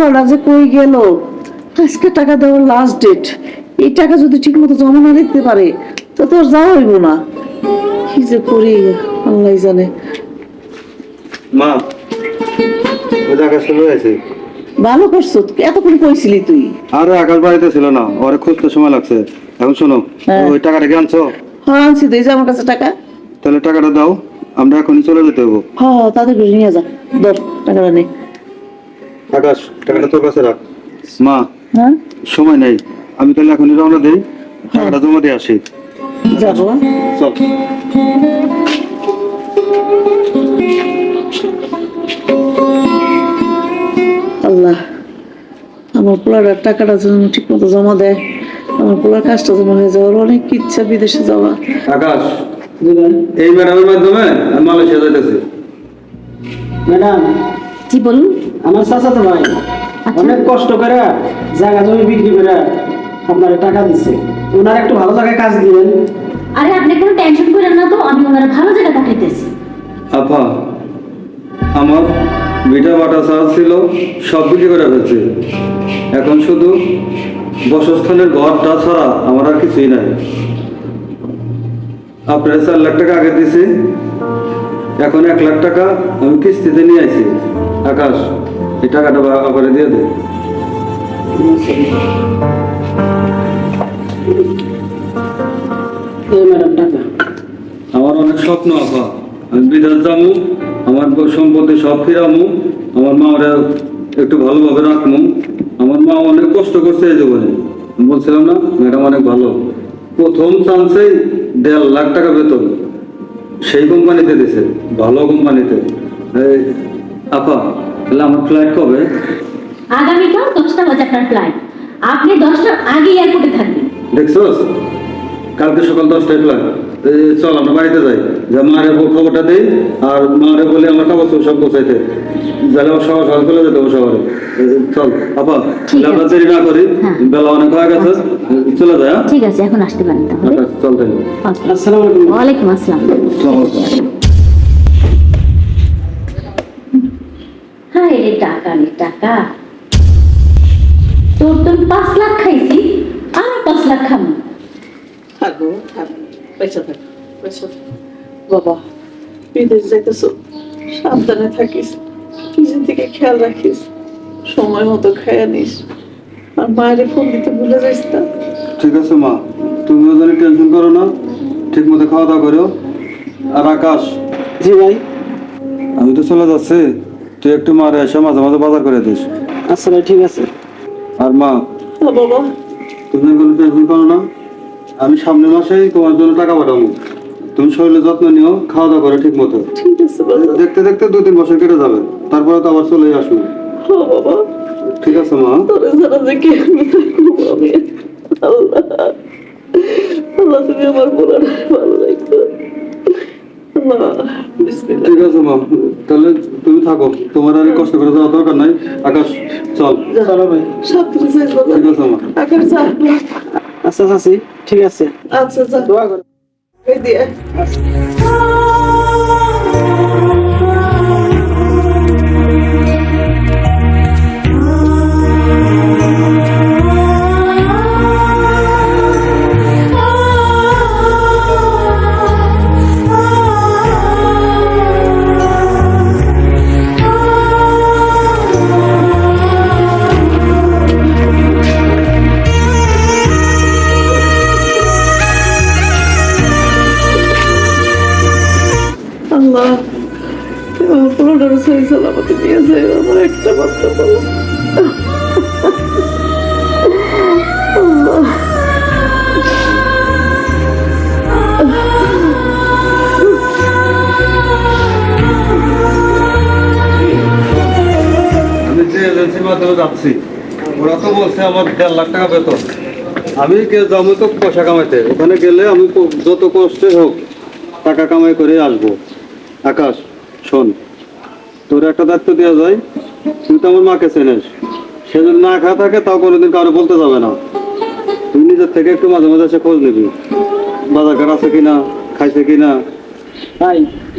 পোলাটা যে কই গেল? আজকে টাকা দেওয়ার লাস্ট ডেট এই টাকা যদি ঠিক মতো জমা না দিতে পারে তো তোর যাওয়া হইব না। কি যে করি আল্লাহ জানে। মা ওই আকাশ চলে আছে ভালো করছ এতক্ষণ কইছিলি তুই? আরে আকাশ বাড়িতে ছিল না ওরে খুঁজতে সময় লাগছে। এখন শোনো হ্যাঁ। ওই টাকাটা কি আনছো? হ্যাঁ আনছি তো এই যে আমার কাছে টাকা। তাহলে টাকাটা দাও আমরা এখনই চলে যেতে হব হ্যাঁ হ্যাঁ, তাদের নিয়ে যা। ধর টাকাটা নে। আকাশ টাকাটা তোর কাছে রাখ। মা হ্যাঁ? সময় নেই। আমি তাহলে এখনই রওনা দিই। টাকাটা জমা দিয়ে আসি। যাব? চল। আল্লাহ আমার পোলার টাকাটা যেন ঠিক মতো জমা দেয়। আমার পোলার কাজটা জমা হয়ে যাওয়ার অনেক ইচ্ছা বিদেশে যাওয়া। আকাশ এই ম্যাডামের মাধ্যমে মালয়েশিয়া যাইতেছি। ম্যাডাম জি বলুন। আমার চাচা তো ভাই অনেক কষ্ট করে জায়গা জমি বিক্রি করে আপনার টাকা দিচ্ছে ওনার একটু ভালো জায়গায় কাজ দিবেন আরে আপনি কোনো টেনশন করেন না তো আমি ওনার ভালো জায়গা পাঠাইতেছি। আপা আমার ভিটা বাটা চার্জ ছিল সব বিক্রি করে ফেলছি এখন শুধু বসস্থানের ঘরটা ছাড়া আমার আর কিছুই নাই। আপনার চার লাখ টাকা আগে দিছি এখন এক লাখ টাকা আমি কিস্তিতে নিয়ে আইছি। আকাশ এই টাকাটা আবার দিয়ে দে। আমার অনেক স্বপ্ন আপা। আমি বিদেশ যাব আমার সম্পত্তি সব ফিরামু আমার মা ওরা একটু ভালোভাবে রাখমু আমার মা অনেক কষ্ট করছে এই জীবনে। বলছিলাম না ম্যাডাম অনেক ভালো। প্রথম চান্সেই দেড় লাখ টাকা বেতন সেই কোম্পানিতে দিছে ভালো কোম্পানিতে আপা তাহলে আমার ফ্লাইট কবে? আগামীকাল দশটা বাজে আপনার ফ্লাইট আপনি দশটার আগে এয়ারপোর্টে থাকবেন। দেখছোস? কালকে সকাল দশটায় ফ্লাইট চল আমরা বাড়িতে যাই। যে মারে খবরটা দেই আর মারে বলে আমার কাগজ সব গোছাইতে। যাহলে আমার সবার সকাল চলে যেতে হবে শহরে। চল আপা আমরা দেরি না করি। হ্যাঁ। বেলা অনেক হয়ে গেছে। চলে যায় হ্যাঁ ঠিক আছে এখন আসতে পারেন তাহলে। আচ্ছা, চল Okay. আসসালামু আলাইকুম। ওয়ালাইকুম আসসালাম। টাকা। তোর তো পাঁচ লাখ খাইছি আর পাঁচ লাখ খাব থাকব থাক পয়সা থাক পয়সা বাবা বিদেশ যাইতেছ সাবধানে থাকিস নিজের দিকে খেয়াল রাখিস সময় মতো খেয়ে নিস। আর মায়ের ফোন দিতে ভুলে যাইস না। ঠিক আছে মা তুমিও জানি টেনশন করো না ঠিক মতো খাওয়া দাওয়া করো আর আকাশ। জি ভাই। আমি তো চলে যাচ্ছি। তুই একটু মারে এসে মাঝে মাঝে বাজার করে দিস। আচ্ছা ভাই ঠিক আছে। আর মা বাবা তুমি কোনো টেনশন করো না। আমি সামনের মাসেই তোমার জন্য টাকা পাঠাবো। তুমি শরীরের যত্ন নিও খাওয়া দাওয়া করো ঠিক মতো দেখতে দেখতে দু তিন বছর কেটে যাবে। তারপরে তো আবার চলে আসব। বাবা। ঠিক আছে মা। আল্লাহ। আল্লাহ তুমি আমার পুরান ভালো লাগতো ঠিক আছে মা তাহলে তুমি থাকো। তোমার আর কষ্ট করে যাওয়ার দরকার নাই। আকাশ চল। ঠিক আছে মা। আচ্ছা আচ্ছা চাচি ঠিক আছে। আচ্ছা যা দোয়া করে। দিয়ে। পুরোটার সালামতি নিয়ে যায়, আমার একটা মাত্র বলো। যাচ্ছি, ওরা তো বলছে আমার লাখ টাকা বেতন। আমি তো পয়সা কামাইতে। ওখানে গেলে আমি যত কষ্টে হোক, টাকা কামাই করে আসব। আকাশ, শোন তোর একটা দায়িত্ব দেওয়া যায় তুই তো আমার মাকে চেনিস। সে যদি না খাওয়া থাকে তাও কোনোদিন কারও বলতে যাবে না। তুই নিজের থেকে একটু মাঝে মাঝে এসে খোঁজ নিবি বাজার ঘাট আছে কিনা খাইছে কিনা। ভাই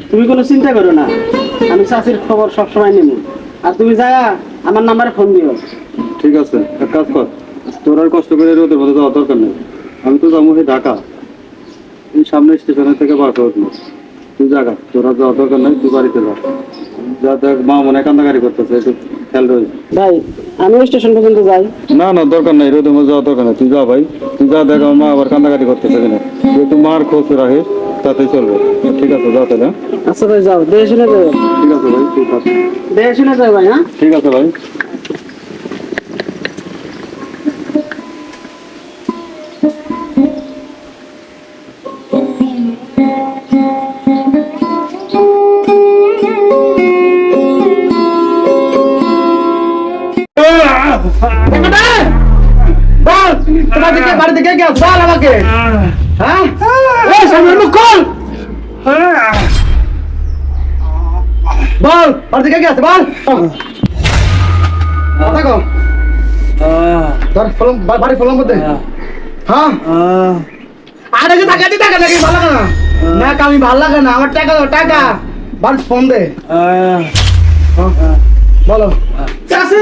তুমি কোনো চিন্তা করো না। আমি চাষির খবর সবসময় নেব আর তুমি যা আমার নাম্বারে ফোন দিও। ঠিক আছে এক কাজ কর। তোর আর কষ্ট করে রোদের মধ্যে যাওয়ার দরকার নেই। আমি তো যাব সেই ঢাকা। এই সামনে স্টেশনের থেকে বার করে তুই জায়গা তোর আর যাওয়ার দরকার নেই তুই বাড়িতে যা। ভাই আমি স্টেশন পর্যন্ত যাই। না না দরকার নাই রোদে যাওয়ার দরকার নেই। তুই যা ভাই তুই যা দেখ আমার মা আবার কান্দাকাটি করতেছে কিনা তুই মার খোঁজ রাখিস তাতে চলবে। ঠিক আছে যা তাহলে হ্যাঁ? আচ্ছা ভাই যাও। দেখে শুনে যাও। ঠিক আছে ভাই ঠিক আছে। দেখে শুনে যাও ভাই হ্যাঁ? ঠিক আছে ভাই। সামনে মুখ খোল বল বাড়ি থেকে কে বল! দেখো ধর ফলম বাড়ি ফলম করতে। হ্যাঁ? আরে যে টাকা দি টাকা নাকি ভালো লাগে না? না আমি ভালো লাগে না আমার টাকা দাও টাকা। বাড়ি ফোন দে। হ্যাঁ, বলো। চাষি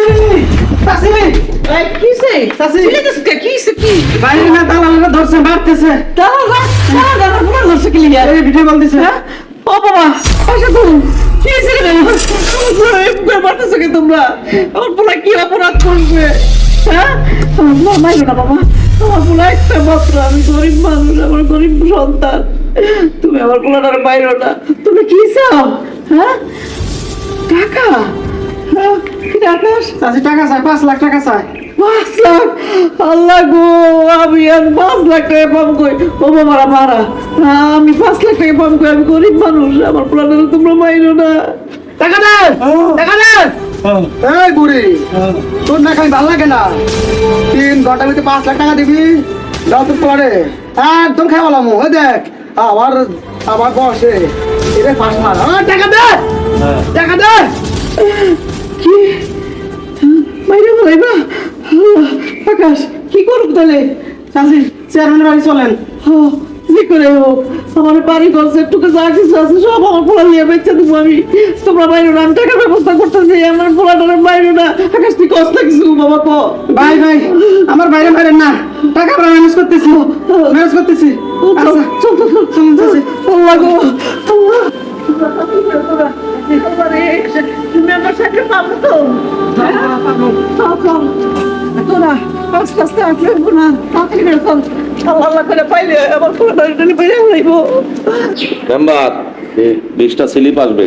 চাষি এই, কিসে? চাষি চিল্লাইতেছিস কে? কিসে কি? বাইরে না দালালরা ধরছে মারতেছে দাঁড়াও, দাঁড়াও, দাঁড়াও, দাঁড়াও, পুরো ধরছে কি লিগা? এই ভিডিও কল দিছে হ্যাঁ? ও বাবা, পয়সা তো। কি হয়েছে রে? এই কি তোমরা? আমার পোলা কি অপরাধ করবে? হ্যাঁ? পোলা না বাবা। আমার পোলা একটা মাত্র। আমি গরিব মানুষ, আমার গরিব সন্তান। তুমি আমার পোলাটার মাইরো না। তুমি কি চাও? হ্যাঁ? টাকা? হ্যাঁ? কি টাকা? চাষি টাকা চাই পাঁচ লাখ টাকা চাই। পাঁচ লাখ? আল্লাহ গো আমি আর পাঁচ লাখ টাকা পাবো কই? ও বাবারা মারা আমি পাঁচ লাখ টাকা পাবো কই? আমি গরিব মানুষ আমার প্লানের তোমরা মাইরো না। টাকা দে টাকা দে। এই বুড়ি তোর না খাই ভালো লাগে না। তিন ঘণ্টা ভিতরে পাঁচ লাখ টাকা দিবি দাও তোর পরে একদম ওই দেখ আবার আবার বসে। এটা পাঁচ মার আমার টাকা দে। চাষি চেয়ারম্যানের বাড়ি চলেন। ও, করে হোক আমার বাড়ি ঘর একটুকু যা কিছু আছে সব আমার পোলা নিয়ে বেঁচে দেবো আমি। তোমরা বাইরে না আমি টাকার ব্যবস্থা করতেছি আমার পোলাটার বাইরে না। আকাশ তুই কষ্ট কিছু বাবা কো? ভাই ভাই আমার বাইরে বাইরে না। টাকা আমরা ম্যানেজ করতেছি। ম্যানেজ করতেছি। চল চল চল চল। চল আল্লাহ গো আল্লাহ। তুমি আমার সাথে পাবো তো? চল চল। তোরা আস্তে আস্তে আসলে না তাড়াতাড়ি করে চল আল্লাহ আল্লাহ করে পাইলে আমার পুরোটা রিটার্ন বেড়ে যাইব। মেম্বার বিশটা স্লিপ আসবে।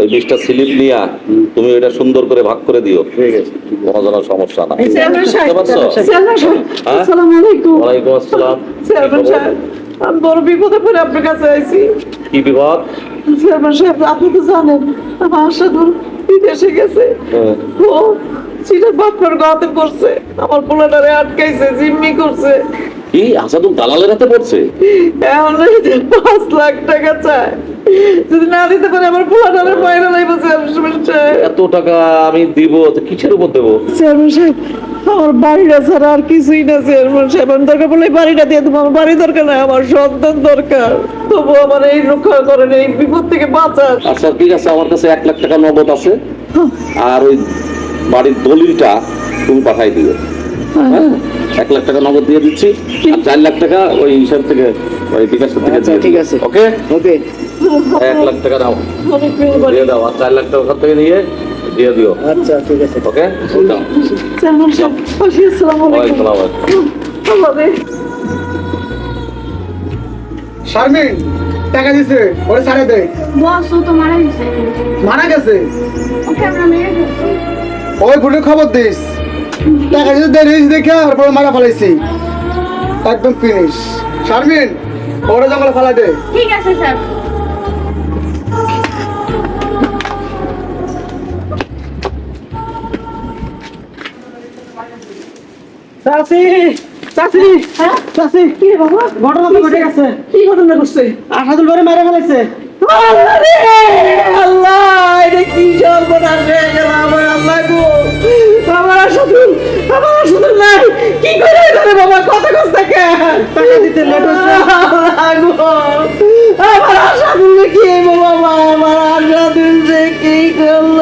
ওই বিশটা স্লিপ নিয়ে তুমি এটা সুন্দর করে ভাগ করে দিও। কোনো যেন সমস্যা না। হ্যাঁ? আসসালামু আলাইকুম। ওয়ালাইকুম আসসালাম। আমি বড় বিপদে পড়ে আপনার কাছে আইছি। কি বিপদ? চেয়ারম্যান সাহেব আপনি তো জানেন আমার আশাদুল বিদেশে গেছে। হ্যাঁ। ও সিটের বাপর গাতে করছে আমার পোলাটারে আটকাইছে জিম্মি করছে। কি? আসাদুল দালালের হাতে পড়ছে? এখন পাঁচ লাখ টাকা চায়। যদি না দিতে পারে আমার পোলাটারে বাইরে লাইবো চেয়ারম্যান সাহেব। এত টাকা আমি দিব তো কিসের উপর দেবো? চেয়ারম্যান সাহেব আমার বাড়িটা ছাড়া আর কিছুই না চেয়ারম্যান সাহেব। আমি দরকার পড়লে বাড়িটা দিয়ে দেবো আমার বাড়ি দরকার না আমার সন্তান দরকার। তবু আমার এই রক্ষা করেন এই বিপদ থেকে বাঁচান আচ্ছা ঠিক আছে আমার কাছে এক লাখ টাকা নগদ আছে। আর ওই বাড়ির দলিলটা তুমি পাঠাই দিও হ্যাঁ। এক লাখ টাকা নগদ দিয়ে দিচ্ছি আর চার লাখ টাকা ওই হিসাব থেকে ওই বিকাশের থেকে আচ্ছা, ঠিক আছে। ওকে? ওকে। এক লাখ টাকা দাও দিয়ে দাও আর চার লাখ টাকা ওখান থেকে নিয়ে দিয়ে দিও। আচ্ছা ঠিক আছে। ওকে? সাহেব আসসালামু আলাইকুম। শারমিন টাকা দিছে ওরে ছাড়ে দে। বস ও তো মারা গেছে। মারা গেছে। ওকে আমরা মেরে ওই বুড়ির খবর দিস। টাকা দিতে দেরি হয়েছে দেখে আর পরে মারা ফেলাইছি। একদম ফিনিশ শারমিন ওরে জঙ্গলে ফেলা দে। ঠিক আছে স্যার। চাচি চাচি হ্যাঁ? চাচি। কি রে বাবা? ঘটনা তো ঘটে গেছে। কি ঘটনা করছে আসাদুল বারে মেরে ফেলাইছে। টাকা দিতে লেট হচ্ছে আমার আশা দিল কি বাবা আমার আশা দিল কি করল